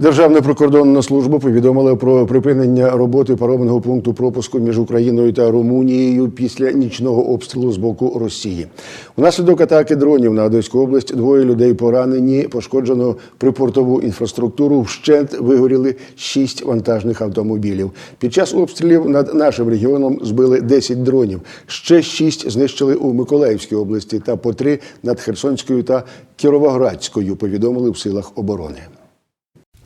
Державна прикордонна служба повідомила про припинення роботи паромного пункту пропуску між Україною та Румунією після нічного обстрілу з боку Росії. Унаслідок атаки дронів на Одеську область двоє людей поранені, пошкоджено припортову інфраструктуру. Вщент вигоріли шість вантажних автомобілів. Під час обстрілів над нашим регіоном збили 10 дронів. Ще шість знищили у Миколаївській області та по три над Херсонською та Кіровоградською. Повідомили в силах оборони.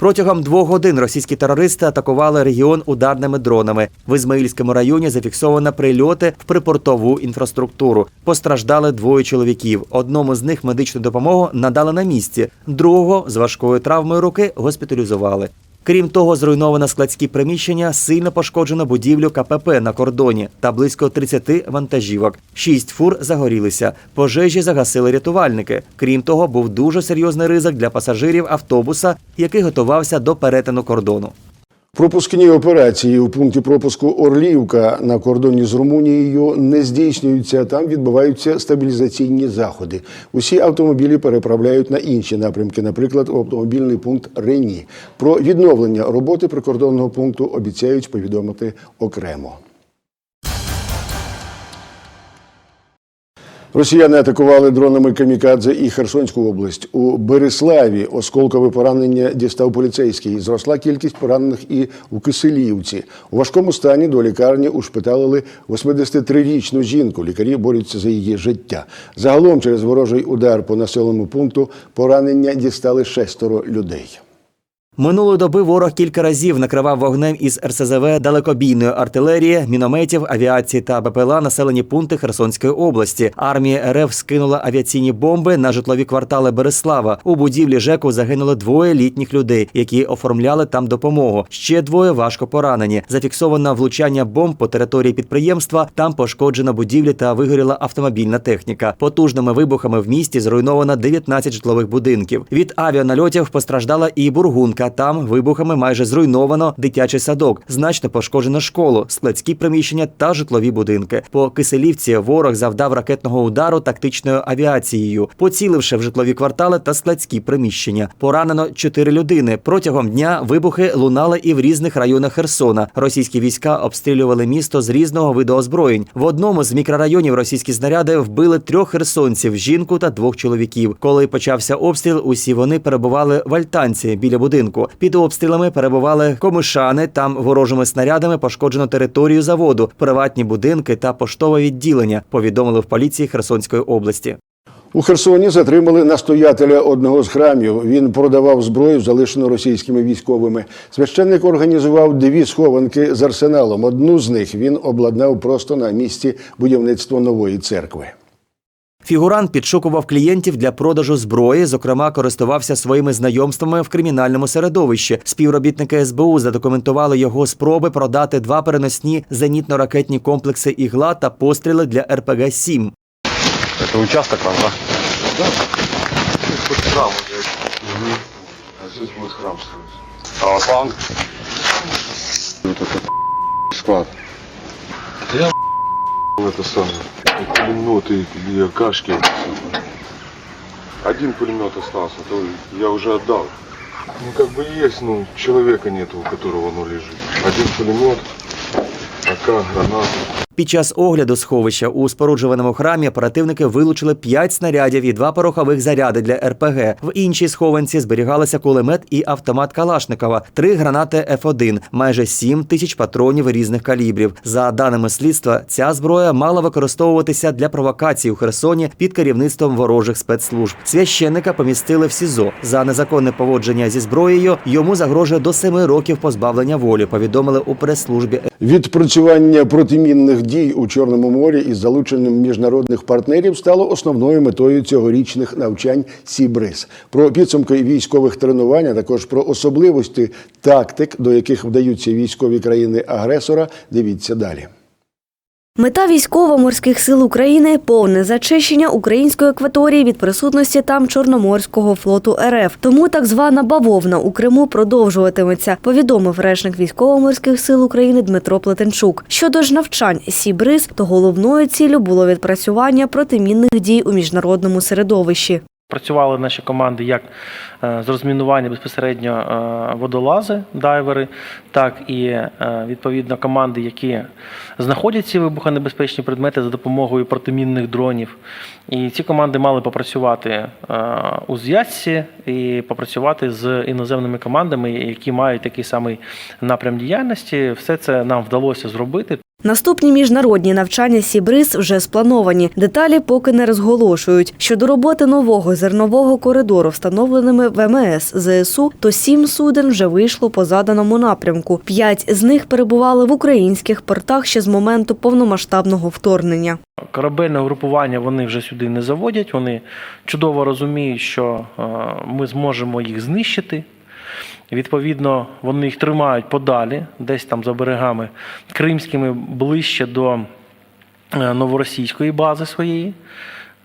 Протягом двох годин російські терористи атакували регіон ударними дронами. В Ізмаїльському районі зафіксовано прильоти в припортову інфраструктуру. Постраждали двоє чоловіків. Одному з них медичну допомогу надали на місці, другого з важкою травмою руки госпіталізували. Крім того, зруйновано складські приміщення, сильно пошкоджено будівлю КПП на кордоні та близько 30 вантажівок. Шість фур загорілися. Пожежі загасили рятувальники. Крім того, був дуже серйозний ризик для пасажирів автобуса, який готувався до перетину кордону. Пропускні операції у пункті пропуску Орлівка на кордоні з Румунією не здійснюються. Там відбуваються стабілізаційні заходи. Усі автомобілі переправляють на інші напрямки, наприклад, у автомобільний пункт Рені. Про відновлення роботи прикордонного пункту обіцяють повідомити окремо. Росіяни атакували дронами камікадзе і Херсонську область. У Береславі осколкове поранення дістав поліцейський. Зросла кількість поранених і у Киселівці. У важкому стані до лікарні ушпиталили 83-річну жінку. Лікарі борються за її життя. Загалом через ворожий удар по населеному пункту поранення дістали шестеро людей. Минулої доби ворог кілька разів накривав вогнем із РСЗВ далекобійної артилерії, мінометів, авіації та БПЛА населені пункти Херсонської області. Армія РФ скинула авіаційні бомби на житлові квартали Береслава. У будівлі ЖЕКу загинули двоє літніх людей, які оформляли там допомогу. Ще двоє важко поранені. Зафіксовано влучання бомб по території підприємства. Там пошкоджено будівлі та вигоріла автомобільна техніка. Потужними вибухами в місті зруйновано 19 житлових будинків. Від авіанальотів постраждала і бургунка. Там вибухами майже зруйновано дитячий садок, значно пошкоджено школу, складські приміщення та житлові будинки. По Киселівці ворог завдав ракетного удару тактичною авіацією, поціливши в житлові квартали та складські приміщення. Поранено чотири людини. Протягом дня вибухи лунали і в різних районах Херсона. Російські війська обстрілювали місто з різного виду озброєнь. В одному з мікрорайонів російські снаряди вбили трьох херсонців, жінку та двох чоловіків. Коли почався обстріл, усі вони перебували в альтанці біля будинку. Під обстрілами перебували комишани. Там ворожими снарядами пошкоджено територію заводу, приватні будинки та поштове відділення. Повідомили в поліції Херсонської області. У Херсоні затримали настоятеля одного з храмів. Він продавав зброю, залишену російськими військовими. Священник організував дві схованки з арсеналом. Одну з них він обладнав просто на місці будівництва нової церкви. Фігурант підшукував клієнтів для продажу зброї. Зокрема, користувався своїми знайомствами в кримінальному середовищі. Співробітники СБУ задокументували його спроби продати два переносні зенітно-ракетні комплекси ігла та постріли для РПГ 7 Это участок вам, да? Да. Здесь будет храм вот здесь. А здесь будет храм строиться. Православный? Вот это склад. Да я в это самое. И пулеметы, и акашки. это самое. Один пулемет остался, то я уже отдал. Ну как бы есть, ну человека нету, у которого оно лежит. Один пулемет, АК, граната. Під час огляду сховища у споруджуваному храмі оперативники вилучили 5 снарядів і два порохових заряди для РПГ. В іншій схованці зберігалися кулемет і автомат Калашникова, три гранати Ф1, майже 7 тисяч патронів різних калібрів. За даними слідства, ця зброя мала використовуватися для провокацій у Херсоні під керівництвом ворожих спецслужб. Священника помістили в СІЗО за незаконне поводження зі зброєю. Йому загрожує до 7 років позбавлення волі. Повідомили у прес-службі Відпрацювання протимінних дій у Чорному морі із залученням міжнародних партнерів стало основною метою цьогорічних навчань Сібриз. Про підсумки військових тренувань, а також про особливості тактик, до яких вдаються військові країни агресора. Дивіться далі. Мета військово-морських сил України повне зачищення української акваторії від присутності там Чорноморського флоту РФ. Тому так звана бавовна у Криму продовжуватиметься, повідомив речник військово-морських сил України Дмитро Плетенчук. Щодо ж навчань Сібриз, то головною ціллю було відпрацювання протимінних дій у міжнародному середовищі. Працювали наші команди як е, з розмінування безпосередньо е, водолази, дайвери, так і е, відповідно команди, які знаходять ці вибухонебезпечні предмети за допомогою протимінних дронів. І ці команди мали попрацювати у зв'язці і попрацювати з іноземними командами, які мають такий самий напрям діяльності. Все це нам вдалося зробити. Наступні міжнародні навчання Сібриз вже сплановані. Деталі поки не розголошують. Щодо роботи нового зернового коридору, встановленими ВМС ЗСУ, то сім суден вже вийшло по заданому напрямку. П'ять з них перебували в українських портах ще з моменту повномасштабного вторгнення. Корабельне групування вони вже сюди не заводять. Вони чудово розуміють, що е, ми зможемо їх знищити. Відповідно, вони їх тримають подалі, десь там за берегами кримськими, ближче до е, новоросійської бази своєї.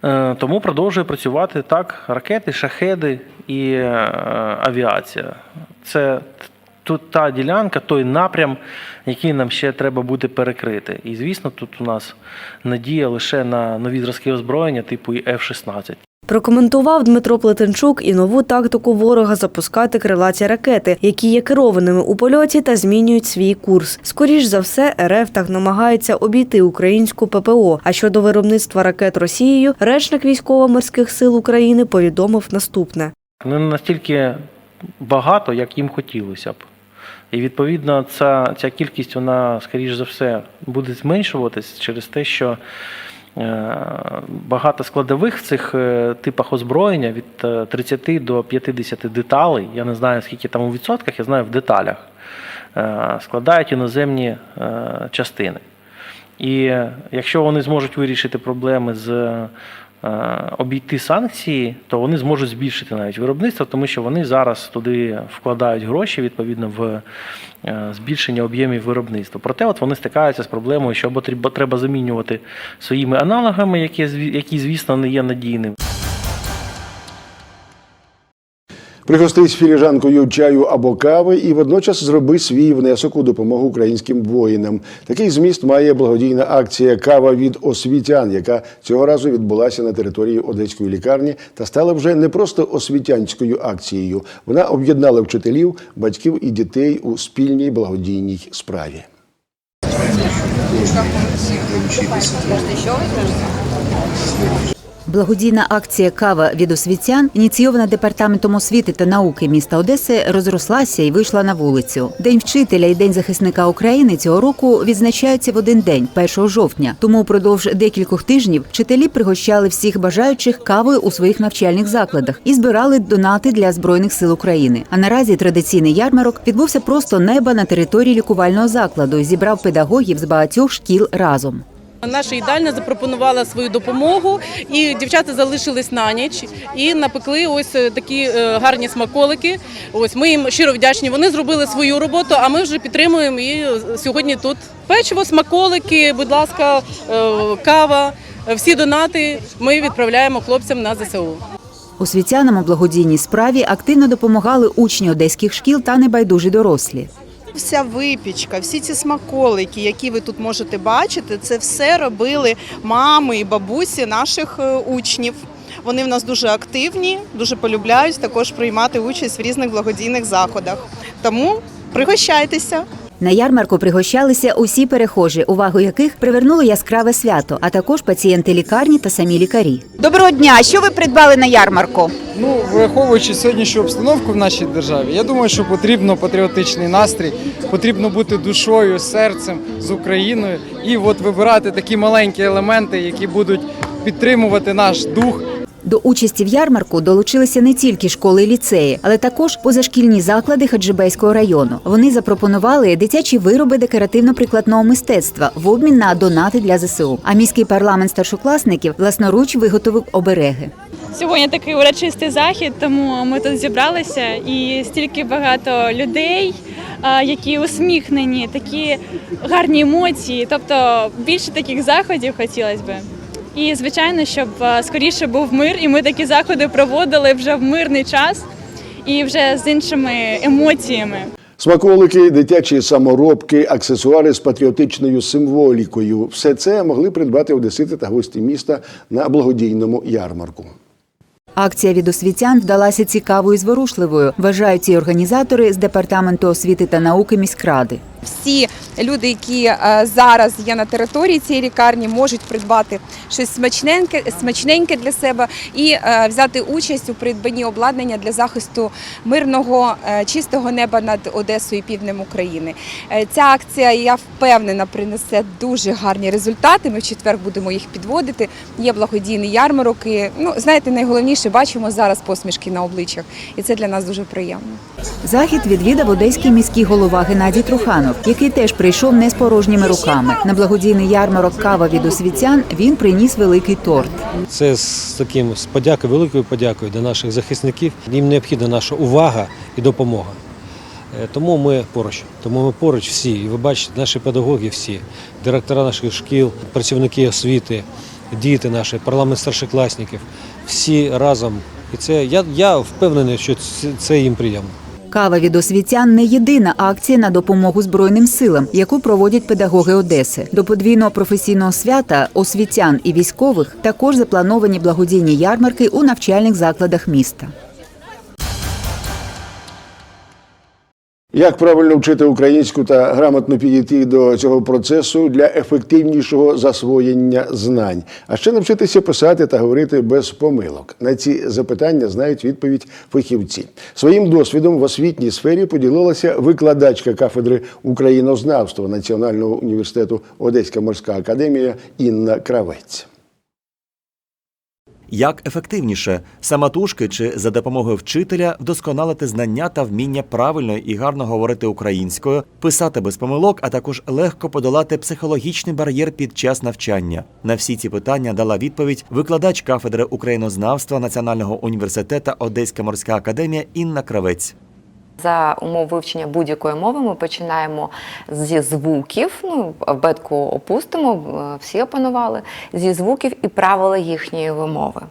Е, Тому продовжує працювати так: ракети, шахеди і е, авіація. Це тут та ділянка, той напрям, який нам ще треба буде перекрити. І звісно, тут у нас надія лише на нові зразки озброєння типу F-16. Прокоментував Дмитро Плетенчук і нову тактику ворога запускати крилаті ракети, які є керованими у польоті та змінюють свій курс. Скоріш за все, РФ так намагається обійти українську ППО. А щодо виробництва ракет Росією, речник військово-морських сил України повідомив наступне. не настільки багато, як їм хотілося б. І відповідно ця, ця кількість, вона, скоріш за все, буде зменшуватись через те, що багато складових в цих е, типах озброєння від е, 30 до 50 деталей, я не знаю скільки там у відсотках, я знаю в деталях, е, складають іноземні е, частини. І е, якщо вони зможуть вирішити проблеми з е, обійти санкції, то вони зможуть збільшити навіть виробництво, тому що вони зараз туди вкладають гроші відповідно в е, збільшення об'ємів виробництва. Проте, от вони стикаються з проблемою, що або треба- замінювати своїми аналогами, які, які звісно не є надійними. Пригостись філіжанкою чаю або кави і водночас зроби свій внесок у допомогу українським воїнам. Такий зміст має благодійна акція Кава від освітян, яка цього разу відбулася на території одеської лікарні та стала вже не просто освітянською акцією. Вона об'єднала вчителів, батьків і дітей у спільній благодійній справі. Благодійна акція Кава від освітян, ініційована департаментом освіти та науки міста Одеси, розрослася і вийшла на вулицю. День вчителя і День захисника України цього року відзначаються в один день, 1 жовтня. Тому упродовж декількох тижнів вчителі пригощали всіх бажаючих кавою у своїх навчальних закладах і збирали донати для збройних сил України. А наразі традиційний ярмарок відбувся просто неба на території лікувального закладу. і Зібрав педагогів з багатьох шкіл разом. Наша їдальня запропонувала свою допомогу, і дівчата залишились на ніч і напекли ось е, такі е, гарні смаколики. Ось ми їм щиро вдячні. Вони зробили свою роботу, а ми вже підтримуємо і е, сьогодні тут. Печиво, смаколики, будь ласка, кава. Всі донати ми відправляємо хлопцям на ЗСУ. Освітянам у благодійній справі активно допомагали учні одеських шкіл та небайдужі дорослі. Вся випічка, всі ці смаколики, які ви тут можете бачити, це все робили мами і бабусі наших е, учнів. Вони в нас дуже активні, дуже полюбляють також приймати участь в різних благодійних заходах. Тому пригощайтеся. На ярмарку пригощалися усі перехожі, увагу яких привернуло яскраве свято, а також пацієнти лікарні та самі лікарі. Доброго дня! Що ви придбали на ярмарку? Ну, враховуючи сьогоднішню обстановку в нашій державі, я думаю, що потрібно патріотичний настрій, потрібно бути душою, серцем з Україною і от вибирати такі маленькі елементи, які будуть підтримувати наш дух. До участі в ярмарку долучилися не тільки школи і ліцеї, але також позашкільні заклади Хаджибейського району. Вони запропонували дитячі вироби декоративно-прикладного мистецтва в обмін на донати для ЗСУ. А міський парламент старшокласників власноруч виготовив обереги. Сьогодні такий урочистий захід, тому ми тут зібралися і стільки багато людей, які усміхнені, такі гарні емоції. Тобто більше таких заходів хотілося б. І звичайно, щоб скоріше був мир, і ми такі заходи проводили вже в мирний час і вже з іншими емоціями. Смаколики, дитячі саморобки, аксесуари з патріотичною символікою все це могли придбати одесити та гості міста на благодійному ярмарку. Акція від освітян вдалася цікавою і зворушливою, вважають ці організатори з департаменту освіти та науки міськради. Всі люди, які е, зараз є на території цієї лікарні, можуть придбати щось смачненьке, смачненьке для себе і е, взяти участь у придбанні обладнання для захисту мирного е, чистого неба над Одесою і півднем України. Ця акція, я впевнена, принесе дуже гарні результати. Ми в четвер будемо їх підводити. Є благодійний ярмарок. Ну знаєте, найголовніше бачимо зараз посмішки на обличчях, і це для нас дуже приємно. Захід відвідав одеський міський голова Геннадій Труханов, який теж прийшов не з порожніми руками. На благодійний ярмарок кава від освітян він приніс великий торт. Це з таким з подякою, великою подякою до наших захисників. Їм необхідна наша увага і допомога. Е, Тому ми поруч. Тому ми поруч всі. І ви бачите, наші педагоги всі, директора наших шкіл, працівники освіти, діти наші, парламент старшокласників, всі разом. І це я, я впевнений, що це їм приємно. Кава від освітян не єдина акція на допомогу Збройним силам, яку проводять педагоги Одеси. До подвійного професійного свята освітян і військових також заплановані благодійні ярмарки у навчальних закладах міста. Як правильно вчити українську та грамотно підійти до цього процесу для ефективнішого засвоєння знань, а ще навчитися писати та говорити без помилок. На ці запитання знають відповідь фахівці. Своїм досвідом в освітній сфері поділилася викладачка кафедри українознавства Національного університету Одеська морська академія Інна Кравець. Як ефективніше самотужки чи за допомогою вчителя вдосконалити знання та вміння правильно і гарно говорити українською, писати без помилок, а також легко подолати психологічний бар'єр під час навчання. На всі ці питання дала відповідь викладач кафедри українознавства Національного університету Одеська морська академія Інна Кравець. За умов вивчення будь-якої мови ми починаємо зі звуків. Ну, абетку опустимо, е, всі опанували зі звуків і правила їхньої вимови.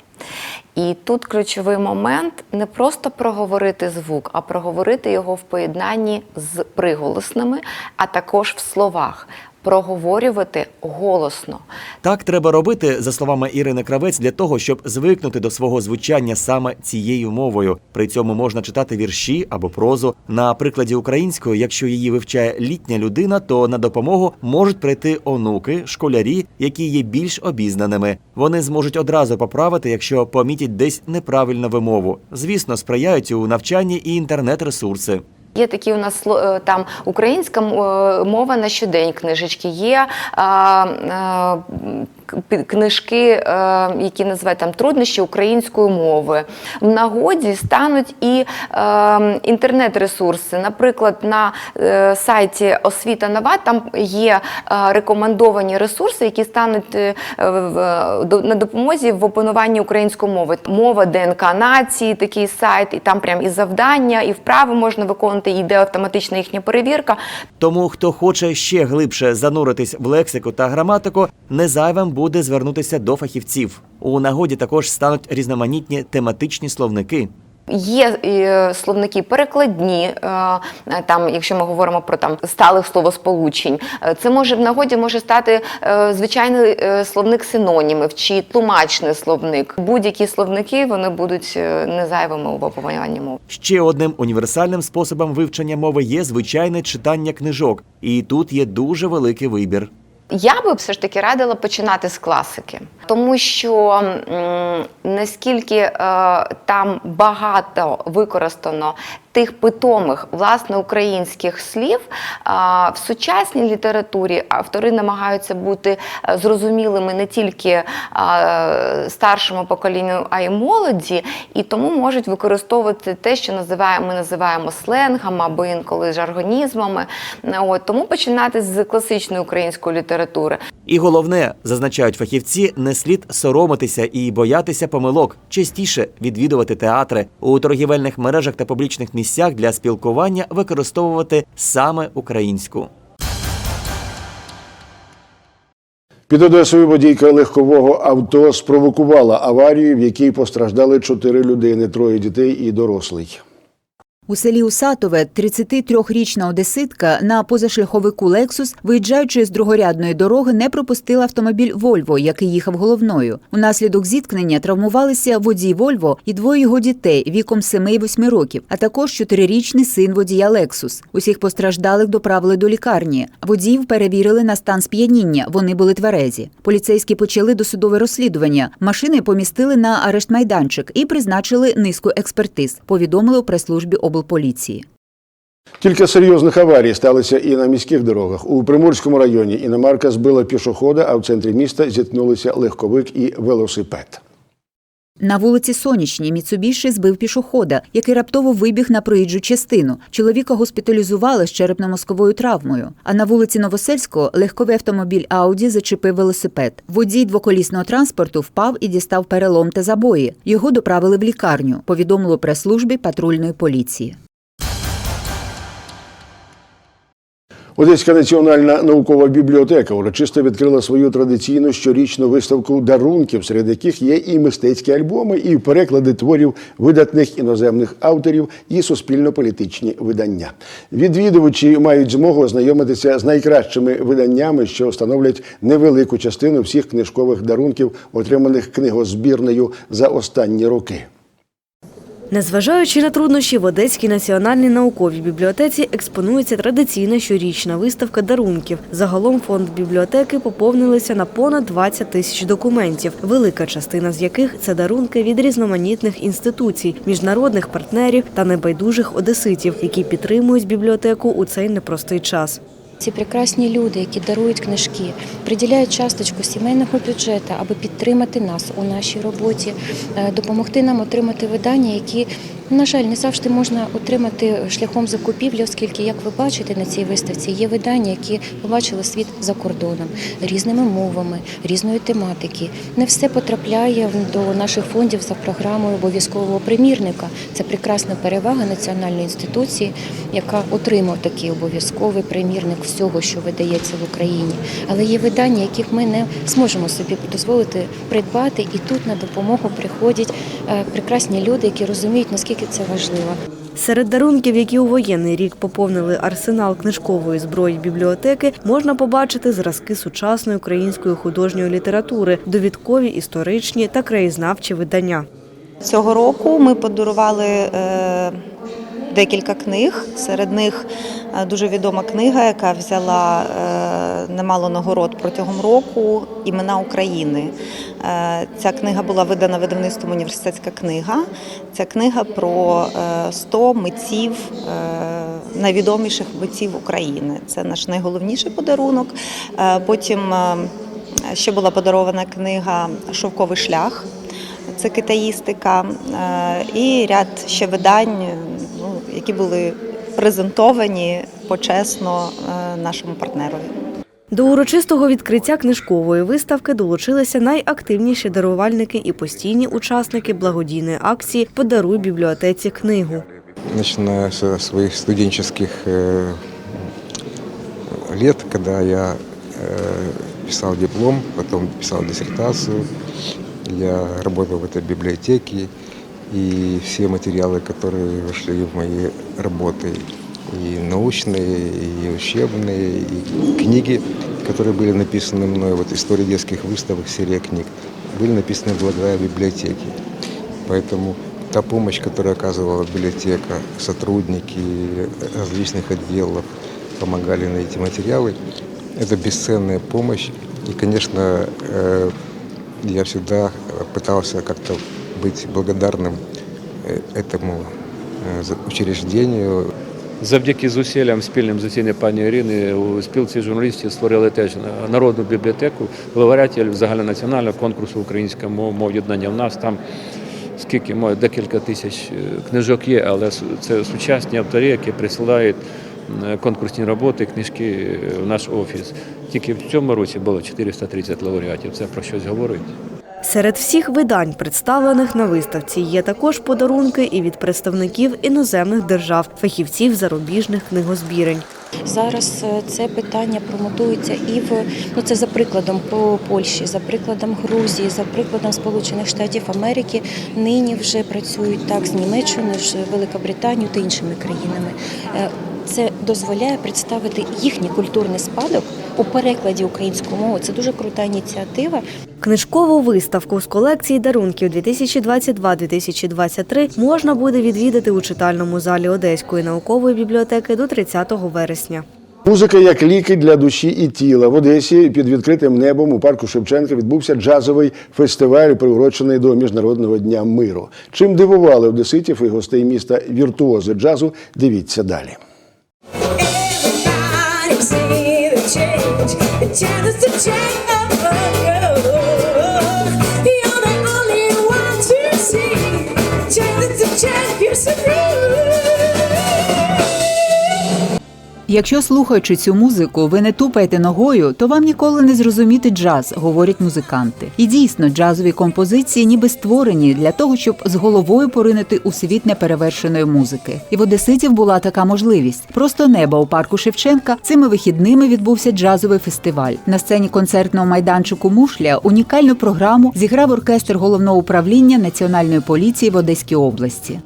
І тут ключовий момент не просто проговорити звук, а проговорити його в поєднанні з приголосними, а також в словах. Проговорювати голосно. Так треба робити, за словами Ірини Кравець, для того, щоб звикнути до свого звучання саме цією мовою. При цьому можна читати вірші або прозу. На прикладі української, якщо її вивчає літня людина, то на допомогу можуть прийти онуки, школярі, які є більш обізнаними. Вони зможуть одразу поправити, якщо помітять десь неправильну вимову. Звісно, сприяють у навчанні і інтернет-ресурси. Є такі у нас е, там українська е, мова на щодень книжечки, є а, а, книжки, е, які називають там труднощі української мови. В нагоді стануть і е, інтернет-ресурси. Наприклад, на е, сайті Освіта Нова там є е, рекомендовані ресурси, які стануть е, в- на допомозі в опануванні української мови. Мова ДНК нації, такий сайт, і там прям і завдання, і вправи можна виконувати, і йде автоматична їхня перевірка. Тому, хто хоче ще глибше зануритись в лексику та граматику, не зайвим буде звернутися до фахівців. У нагоді також стануть різноманітні тематичні словники. Є е, словники перекладні, е, там, якщо ми говоримо про там сталих словосполучень, Е, це може в нагоді може стати звичайний словник синонімів чи тлумачний словник. Будь-які словники вони будуть незайвими у опануванні мови. Ще одним універсальним способом вивчення мови є звичайне читання книжок, і тут є дуже великий вибір. Я би все ж таки радила починати з класики, тому що наскільки е, там багато використано тих питомих власне українських слів в сучасній літературі автори намагаються бути е, зрозумілими не тільки старшому поколінню, а й молоді, і тому можуть використовувати те, що називаємо, ми називаємо сленгом або інколи жаргонізмами. От тому починати з класичної української літератури. І головне, зазначають фахівці, не слід соромитися і боятися помилок, частіше відвідувати театри у торгівельних мережах та публічних місцях для спілкування використовувати саме українську. Під Одесою водійка легкового авто спровокувала аварію, в якій постраждали чотири людини, троє дітей і дорослий. У селі Усатове 33-річна одеситка на позашляховику Лексус, виїжджаючи з другорядної дороги, не пропустила автомобіль Вольво, який їхав головною. Унаслідок зіткнення травмувалися водій Вольво і двоє його дітей віком 7 і 8 років, а також чотирирічний син водія Лексус. Усіх постраждалих доправили до лікарні. Водіїв перевірили на стан сп'яніння. Вони були тверезі. Поліцейські почали досудове розслідування. Машини помістили на арешт майданчик і призначили низку експертиз. Повідомили у прес-службі облполіції. Кілька серйозних аварій сталися і на міських дорогах. У Приморському районі іномарка збила пішохода, а в центрі міста зіткнулися легковик і велосипед. На вулиці Сонячній Міцубіші збив пішохода, який раптово вибіг на проїжджу частину. Чоловіка госпіталізували з черепно-мозковою травмою. А на вулиці Новосельського легковий автомобіль Ауді зачепив велосипед. Водій двоколісного транспорту впав і дістав перелом та забої. Його доправили в лікарню. Повідомило прес-службі патрульної поліції. Одеська національна наукова бібліотека урочисто відкрила свою традиційну щорічну виставку дарунків, серед яких є і мистецькі альбоми, і переклади творів видатних іноземних авторів, і суспільно-політичні видання. Відвідувачі мають змогу ознайомитися з найкращими виданнями, що становлять невелику частину всіх книжкових дарунків, отриманих книгозбірнею за останні роки. Незважаючи на труднощі, в Одеській національній науковій бібліотеці експонується традиційна щорічна виставка дарунків. Загалом фонд бібліотеки поповнилися на понад 20 тисяч документів, велика частина з яких це дарунки від різноманітних інституцій, міжнародних партнерів та небайдужих одеситів, які підтримують бібліотеку у цей непростий час. Ці прекрасні люди, які дарують книжки, приділяють часточку сімейного бюджету, аби підтримати нас у нашій роботі, е, допомогти нам отримати видання, які, на жаль, не завжди можна отримати шляхом закупівлі, оскільки, як ви бачите на цій виставці, є видання, які побачили світ за кордоном різними мовами, різної тематики. Не все потрапляє до наших фондів за програмою обов'язкового примірника. Це прекрасна перевага національної інституції, яка отримав такий обов'язковий примірник всього, що видається в Україні. Але є видання, яких ми не зможемо собі дозволити придбати, і тут на допомогу приходять е, прекрасні люди, які розуміють, наскільки це важливо. Серед дарунків, які у воєнний рік поповнили арсенал книжкової зброї бібліотеки, можна побачити зразки сучасної української художньої літератури, довідкові, історичні та краєзнавчі видання. Цього року ми подарували е, декілька книг. Серед них е, дуже відома книга, яка взяла е, немало нагород протягом року імена України. Е, Ця книга була видана видавництвом університетська книга. Ця книга про е, 100 митців, найвідоміших митців України. Це наш найголовніший подарунок. Потім ще була подарована книга Шовковий шлях це китаїстика і ряд ще видань, які були презентовані почесно е, нашому партнерові. До урочистого відкриття книжкової виставки долучилися найактивніші дарувальники і постійні учасники благодійної акції Подаруй бібліотеці книгу. начиная со своих студенческих э, лет, когда я э, писал диплом, потом писал диссертацию, я работал в этой библиотеке, И все материалы, которые вошли в мои работы, и научные, и учебные, и книги, которые были написаны мной, вот история детских выставок, серия книг, были написаны благодаря библиотеке. Поэтому та помощь, которую оказывала библиотека, сотрудники различных отделов помогали найти материалы, это бесценная помощь. И, конечно, э, я всегда пытался как-то быть благодарным э, этому э, за- учреждению. Завдяки зусиллям спільним засідання пані Ірини у спілці журналістів створили теж народну бібліотеку лауреатів загальнонаціонального конкурсу українська мова мов єднання. У нас там скільки може декілька тисяч е, книжок є, але с- це сучасні автори, які присилають м, конкурсні роботи, книжки е, в наш офіс. Тільки в цьому році було 430 лауреатів. Це про щось говорить. Серед всіх видань, представлених на виставці, є також подарунки і від представників іноземних держав, фахівців зарубіжних книгозбірень. Зараз е, це питання промотується і в ну це за прикладом по Польщі, за прикладом Грузії, за прикладом Сполучених Штатів Америки. Нині вже працюють так з Німеччиною, з Великобританією та іншими країнами. Це дозволяє представити їхній культурний спадок у перекладі українською мовою. Це дуже крута ініціатива. Книжкову виставку з колекції дарунків 2022-2023 можна буде відвідати у читальному залі Одеської наукової бібліотеки до 30 вересня. Музика як ліки для душі і тіла. В Одесі під відкритим небом у парку Шевченка відбувся джазовий фестиваль, приурочений до Міжнародного дня миру. Чим дивували одеситів і гостей міста віртуози джазу, дивіться далі. Everybody see the change, the change the. You're the only one to see, the change your. Якщо слухаючи цю музику, ви не тупаєте ногою, то вам ніколи не зрозуміти джаз, говорять музиканти. І дійсно, джазові композиції ніби створені для того, щоб з головою поринути у світ неперевершеної музики. І в одеситів була така можливість. Просто неба у парку Шевченка цими вихідними відбувся джазовий фестиваль. На сцені концертного майданчику Мушля унікальну програму зіграв оркестр головного управління національної поліції в Одеській області.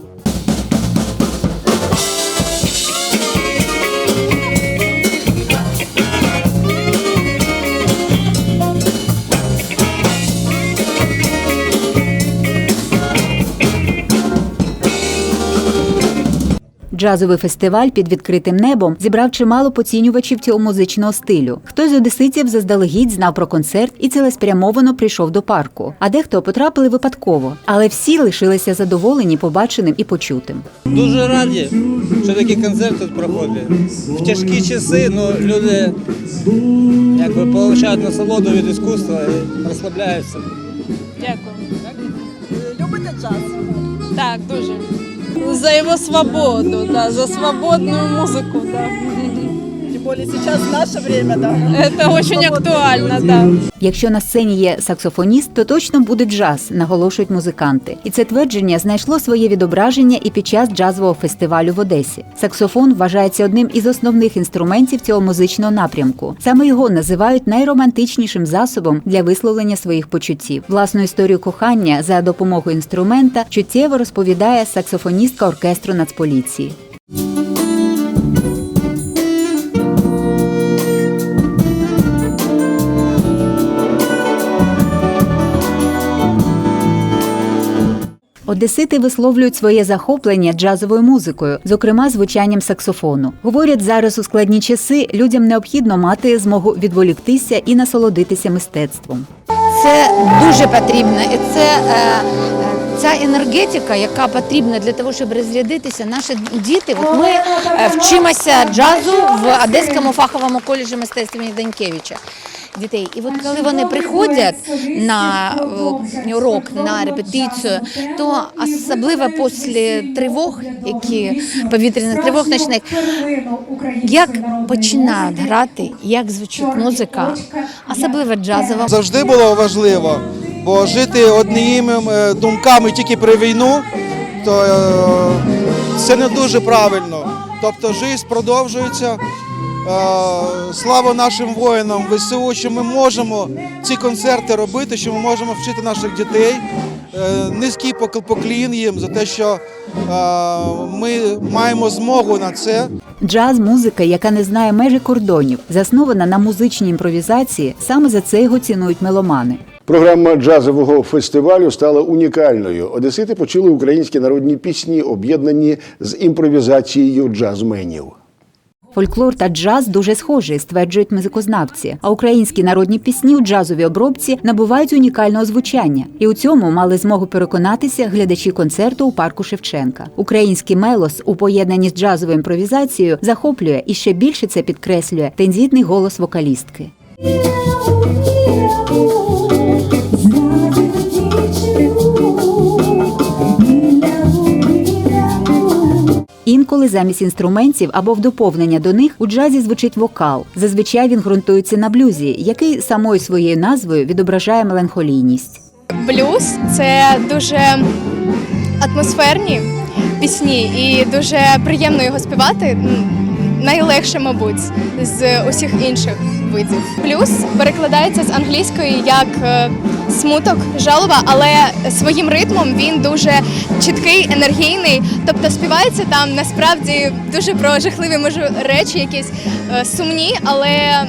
Джазовий фестиваль під відкритим небом зібрав чимало поцінювачів цього музичного стилю. Хтось з одеситів заздалегідь знав про концерт і цілеспрямовано прийшов до парку. А дехто потрапили випадково, але всі лишилися задоволені побаченим і почутим. Дуже раді, що такі концерти тут проходять. В тяжкі часи ну, люди якби отримують насолоду від іскусства і розслабляються. Дякую. Любите джаз? Так, дуже. За його свободу, да, за свободную музыку, да. Более сейчас наше время, да. Это очень актуально, да. Якщо на сцені є саксофоніст, то точно буде джаз, наголошують музиканти. І це твердження знайшло своє відображення і під час джазового фестивалю в Одесі. Саксофон вважається одним із основних інструментів цього музичного напрямку. Саме його називають найромантичнішим засобом для висловлення своїх почуттів. Власну історію кохання за допомогою інструмента чуттєво розповідає саксофоністка оркестру Нацполіції. Одесити висловлюють своє захоплення джазовою музикою, зокрема звучанням саксофону. Говорять, зараз у складні часи людям необхідно мати змогу відволіктися і насолодитися мистецтвом. Це дуже потрібно, і це е, ця енергетика, яка потрібна для того, щоб розрядитися. Наші діти. От ми е, вчимося джазу в Одеському фаховому коледжі мистецтв імені Данькевича. Дітей, і от коли вони приходять на урок, на репетицію, то особливо після тривог, які повітряних тривог ночних, як починають грати, як звучить музика, особливо джазова. Завжди було важливо, бо жити одніми е, думками тільки про війну, то е, це не дуже правильно. Тобто життя продовжується. Е, Слава нашим воїнам ВСУ, що ми можемо ці концерти робити, що ми можемо вчити наших дітей. Е, Низький пок- поклін їм за те, що е, ми маємо змогу на це. Джаз музика, яка не знає межі кордонів, заснована на музичній імпровізації. Саме за це його цінують меломани. Програма джазового фестивалю стала унікальною. Одесити почули українські народні пісні, об'єднані з імпровізацією джазменів. Фольклор та джаз дуже схожі, стверджують музикознавці. А українські народні пісні у джазовій обробці набувають унікального звучання. І у цьому мали змогу переконатися глядачі концерту у парку Шевченка. Український мелос у поєднанні з джазовою імпровізацією захоплює і ще більше це підкреслює тензітний голос вокалістки. Інколи замість інструментів або в доповнення до них у джазі звучить вокал. Зазвичай він ґрунтується на блюзі, який самою своєю назвою відображає меланхолійність. Блюз це дуже атмосферні пісні і дуже приємно його співати. Найлегше, мабуть, з усіх інших видів. Блюз перекладається з англійської як е, смуток, жалоба, але своїм ритмом він дуже чіткий, енергійний. Тобто співається там насправді дуже про жахливі може речі, якісь е, сумні, але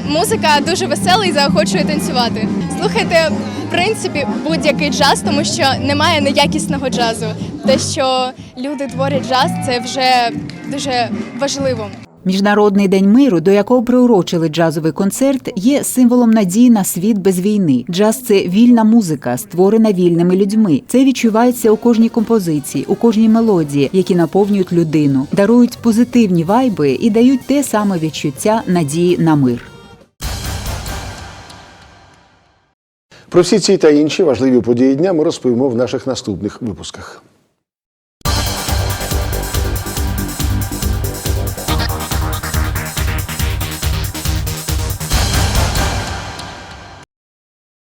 музика дуже весела і заохочує танцювати. Слухайте, в принципі, будь-який джаз, тому що немає неякісного джазу. Те, що люди творять джаз, це вже дуже важливо. Міжнародний день миру, до якого приурочили джазовий концерт, є символом надії на світ без війни. Джаз це вільна музика, створена вільними людьми. Це відчувається у кожній композиції, у кожній мелодії, які наповнюють людину, дарують позитивні вайби і дають те саме відчуття надії на мир. Про всі ці та інші важливі події дня ми розповімо в наших наступних випусках.